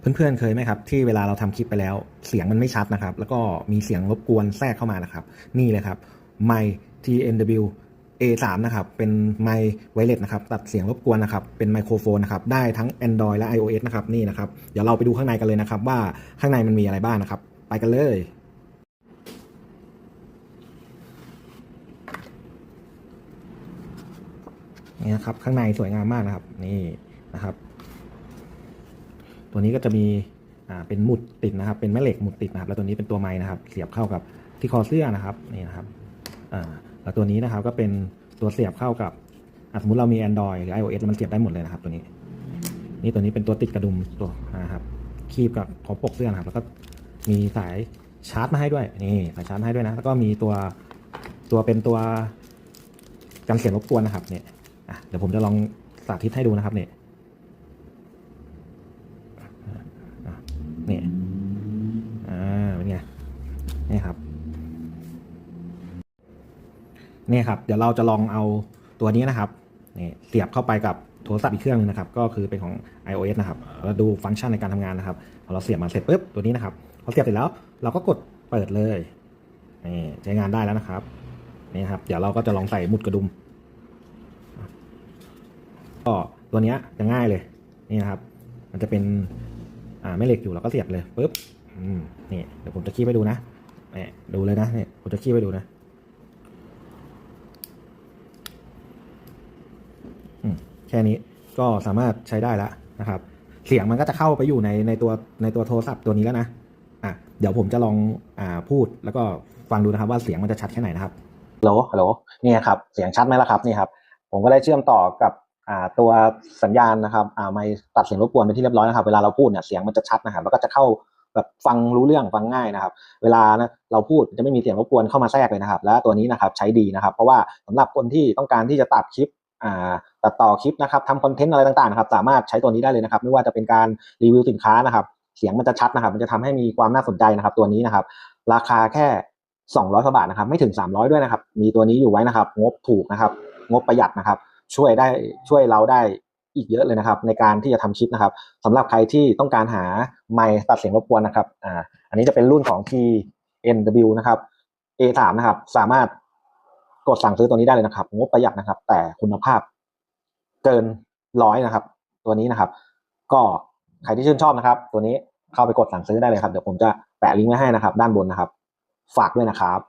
เพื่อนๆเคยไหมครับที่เวลาเราทำคลิปไปแล้ว เสียงมันไม่ชัดนะครับ แล้วก็มีเสียงรบกวนแทรกเข้ามานะครับ นี่เลยครับไมค์ TNW A3 นะครับ เป็นไมค์ไวเลสนะครับ ตัดเสียงรบกวนนะครับ เป็นไมโครโฟนนะครับ ได้ทั้ง Android และ iOS นะครับ นี่นะครับ เดี๋ยวเราไปดูข้างในกันเลยนะครับ ว่าข้างในมันมีอะไรบ้างนะครับ ไปกันเลย นี่นะครับ ข้างในสวยงามมากนะครับ นี่นะครับ ตัวนี้ก็จะมีอ่าเป็นหมุดติดนะครับ เป็นแม่เหล็กหมุดติดนะครับ แล้วตัวนี้เป็นตัวไม้นะครับ เสียบเข้ากับที่คอเสื้อนะครับนี่นะครับอ่าแล้วตัวนี้นะครับก็เป็นตัวเสียบเข้ากับสมมติเรามี Android หรือ iOS มันเสียบได้หมดเลยนะครับ ตัวนี้ นี่ตัวนี้เป็นตัวติดกระดุมตัวนะครับคีบกับขอบปกเสื้อนะครับ แล้วก็มีสายชาร์จมาให้ด้วยนี่สายชาร์จให้ด้วยนะแล้วก็มีตัวตัวเป็นตัวกันเสียงรบกวนนะครับเนี่ยเดี๋ยวผมจะลองสาธิตให้ดูนะครับเนี่ย นี่อ่า เป็นไง นี่ครับนี่ครับ เดี๋ยวเราจะลองเอาตัวนี้นะครับนี่เสียบเข้าไปกับโทรศัพท์อีกเครื่องหนึงนะครับ ก็คือเป็นของ iOS นะครับเราดูฟังก์ชันในการทำงานนะครับพอเราเสียบมาเสร็จปุ๊บตัวนี้นะครับพอเสียบเสร็จแล้วเราก็กดเปิดเลยนี่ใช้งานได้แล้วนะครับนี่ครับ เดี๋ยวเราก็จะลองใส่มุดกระดุมก็ตัวนี้จะง่ายเลยนี่นะครับ มันจะเป็นอ่าแม่เหล็กอยู่เราก็เสียบเลยปุ๊บอืมนี่เดี๋ยวผมจะคีบไปดูนะ นี่ดูเลยนะเนี่ยผมจะคีบไปดูนะอืแค่นี้ก็สามารถใช้ได้แล้วนะครับ เสียงมันก็จะเข้าไปอยู่ในในตัวในตัวโทรศัพท์ตัวนี้แล้วนะอะเดี๋ยวผมจะลองอ่าพูดแล้วก็ฟังดูนะครับ ว่าเสียงมันจะชัดแค่ไหนนะครับฮัลโหลฮัลโหลนี่ครับเสียงชัดไหมล่ะครับนี่ครับ ผมก็ได้เชื่อมต่อกับอ่าตัวสัญญาณนะครับอ่าไม่ตัดเสียงรบกวนเป็นที่เรียบร้อยนะครับ เวลาเราพูดเนี่ยเสียงมันจะชัดนะครับแล้วก็จะเข้า แบบฟังรู้เรื่องฟังง่ายนะครับ เวลานะเราพูดจะไม่มีเสียงรบกวนเข้ามาแทรกเลยนะครับ และตัวนี้นะครับใช้ดีนะครับ เพราะว่าสำหรับคนที่ต้องการที่จะตัดคลิปอ่าตัดต่อคลิปนะครับทำคอนเทนต์อะไรต่างๆนะครับสามารถใช้ตัวนี้ได้เลยนะครับ ไม่ว่าจะเป็นการรีวิวสินค้านะครับ เสียงมันจะชัดนะครับ มันจะทำให้มีความน่าสนใจนะครับ ตัวนี้นะครับ ราคาแค่ 200กว่าบาทนะครับ ไม่ถึง 300 ด้วยนะครับ มีตัวนี้อยู่ไว้นะครับ งบถูกนะครับ งบประหยัดนะครับ ช่วยได้ช่วยเราได้ อีกเยอะเลยนะครับ ในการที่จะทำคลิปนะครับสำหรับใครที่ต้องการหาไมค์ตัดเสียงรบกวนนะครับอ่าอันนี้จะเป็นรุ่นของ TNW นะครับ A3 นะครับ สามารถกดสั่งซื้อตัวนี้ได้เลยนะครับงบประหยัดนะครับ แต่คุณภาพเกินร้อยนะครับ ตัวนี้นะครับ ก็ใครที่ชื่นชอบนะครับ ตัวนี้เข้าไปกดสั่งซื้อได้เลยครับ เดี๋ยวผมจะแปะลิงก์ไว้ให้นะครับ ด้านบนนะครับ ฝากด้วยนะครับ